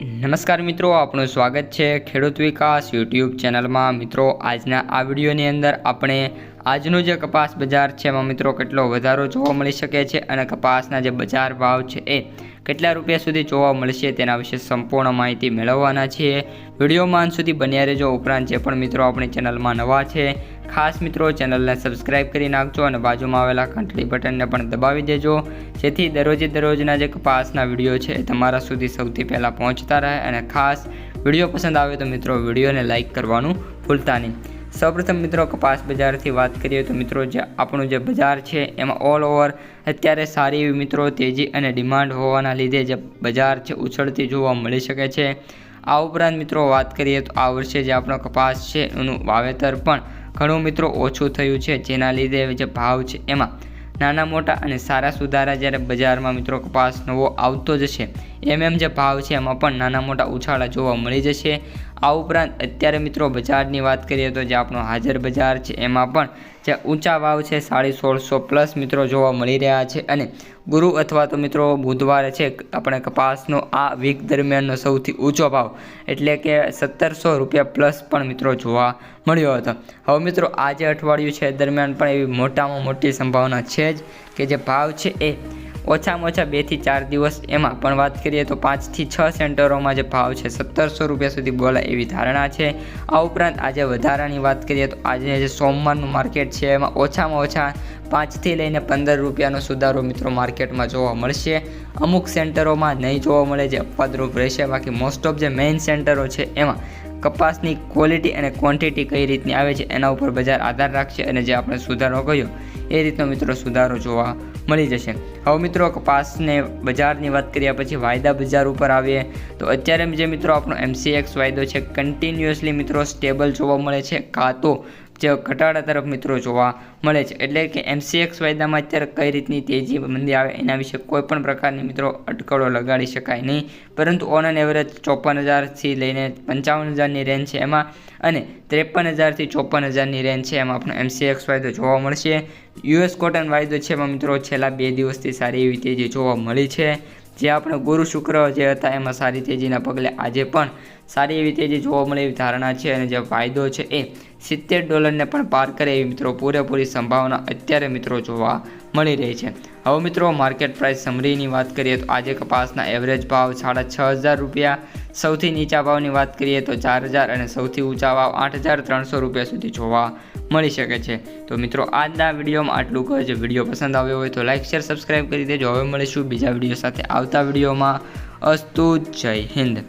નમસ્કાર મિત્રો આપણું સ્વાગત છે ખેડૂત વિકાસ યુટ્યુબ ચેનલમાં. મિત્રો, આજના આ વિડીયોની અંદર આપણે આજનું જે કપાસ બજાર છે, એમાં મિત્રો કેટલો વધારો જોવા મળી શકે છે અને કપાસના જે બજાર ભાવ છે એ કેટલા રૂપિયા સુધી જોવા મળશે તેના વિશે સંપૂર્ણ માહિતી મેળવવાના છીએ. વિડીયોમાં અંત સુધી બન્યા રહેજો. ઉપરાંત જે પણ મિત્રો આપણી ચેનલમાં નવા છે, ખાસ મિત્રો ચેનલને સબસ્ક્રાઇબ કરી નાખજો અને બાજુમાં આવેલા ઘંટડી બટનને પણ દબાવી દેજો. જેથી દરરોજે દરરોજના જે કપાસના વીડિયો છે એ તમારા સુધી સૌથી પહેલાં પહોંચતા રહે અને ખાસ વીડિયો પસંદ આવે તો મિત્રો વિડીયોને લાઇક કરવાનું ભૂલતા નહીં. સૌપ્રથમ મિત્રો કપાસ બજારથી વાત કરીએ તો મિત્રો જે આપણું જે બજાર છે, એમાં ઓલ ઓવર અત્યારે સારી એવી મિત્રો તેજી અને ડિમાન્ડ હોવાના લીધે જે બજાર છે ઉછળતી જોવા મળી શકે છે. આ ઉપરાંત મિત્રો વાત કરીએ તો આ વર્ષે જે આપણો કપાસ છે, એનું વાવેતર પણ ઘણું મિત્રો ઓછું થયું છે, જેના લીધે જે ભાવ છે એમાં નાના મોટા અને સારા સુધારા જ્યારે બજારમાં મિત્રો કપાસ નવો આવતો જશે, એમ એમ જે ભાવ છે એમાં પણ નાના મોટા ઉછાળા જોવા મળી જશે. આ ઉપરાંત અત્યારે મિત્રો બજારની વાત કરીએ તો જે આપણો હાજર બજાર છે, એમાં પણ જે ઊંચા ભાવ છે, સાડી સોળસો પ્લસ મિત્રો જોવા મળી રહ્યા છે અને ગુરુ અથવા તો મિત્રો બુધવારે છે, આપણે કપાસનો આ વીક દરમિયાનનો સૌથી ઊંચો ભાવ એટલે કે સત્તરસો રૂપિયા પ્લસ પણ મિત્રો જોવા મળ્યો હતો. હવે મિત્રો આજે અઠવાડિયું છે, દરમિયાન પણ એવી મોટામાં મોટી સંભાવના છે જ કે જે ભાવ છે એ ઓછામાં ઓછા બેથી ચાર દિવસ એમાં. પણ વાત કરીએ તો પાંચથી છ સેન્ટરોમાં જે ભાવ છે, સત્તરસો રૂપિયા સુધી બોલાય એવી ધારણા છે. આ ઉપરાંત આજે વધારાની વાત કરીએ તો આજે જે સોમવારનું માર્કેટ છે, એમાં ઓછામાં ઓછા પાંચથી લઈને પંદર રૂપિયાનો સુધારો મિત્રો માર્કેટમાં જોવા મળશે. અમુક સેન્ટરોમાં નહીં જોવા મળે, જે અપવાદરૂપ રહેશે. બાકી મોસ્ટ ઓફ જે મેઇન સેન્ટરો છે, એમાં કપાસની ક્વોલિટી અને ક્વોન્ટિટી કઈ રીતની આવે છે એના ઉપર બજાર આધાર રાખશે અને જે આપણે સુધારો કહ્યો એ રીતનો મિત્રો સુધારો જોવા મળી જશે. હવે મિત્રો કપાસને બજારની વાત કર્યા પછી વાયદા બજાર ઉપર આવીએ, તો અત્યારે જે મિત્રો આપણો એમસીએક્સ વાયદો છે કન્ટિન્યુઅસલી મિત્રો સ્ટેબલ જોવા મળે છે, કાં તો જે ઘટાડા તરફ મિત્રો જોવા મળે છે. એટલે કે એમસીએક્સ વાયદામાં અત્યારે કઈ રીતની તેજી મંદી આવે એના વિશે કોઈ પણ પ્રકારની મિત્રો અટકળો લગાડી શકાય નહીં. પરંતુ ઓન એન એવરેજ ચોપન હજારથી લઈને પંચાવન હજારની રેન્જ છે એમાં અને ત્રેપન હજારથી ચોપન હજારની રેન્જ છે એમાં આપણો એમસીએક્સ વાયદો જોવા મળશે. યુએસ કોટન વાયદો છે એમાં મિત્રો છેલ્લા બે દિવસથી સારી એવી તેજી જોવા મળી છે. જે આપણે ગુરુ શુક્ર જે હતા એમાં સારી તેજીના પગલે આજે પણ સારી એવી તેજી જોવા મળે એવી ધારણા છે અને જે ફાયદો છે એ સિત્તેર ડોલરને પણ પાર કરે એવી મિત્રો પૂરેપૂરી સંભાવના અત્યારે મિત્રો જોવા મળી રહી છે. હવે મિત્રો માર્કેટ પ્રાઇસ સમરીની વાત કરીએ તો આજે કપાસના એવરેજ ભાવ સાડા છ હજાર રૂપિયા, સૌથી નીચા ભાવની વાત કરીએ તો ચાર હજાર અને સૌથી ઊંચા ભાવ આઠ હજાર ત્રણસો રૂપિયા સુધી જોવા મળી શકે છે. તો મિત્રો આજના વિડીયોમાં આટલું કહે છે વીડિયો પસંદ આવ્યો હોય તો લાઇક શેર સબસ્ક્રાઈબ કરી દેજો. હવે મળીશું બીજા વીડિયો સાથે આવતા વિડીયોમાં. અસ્તુ જય હિન્દ.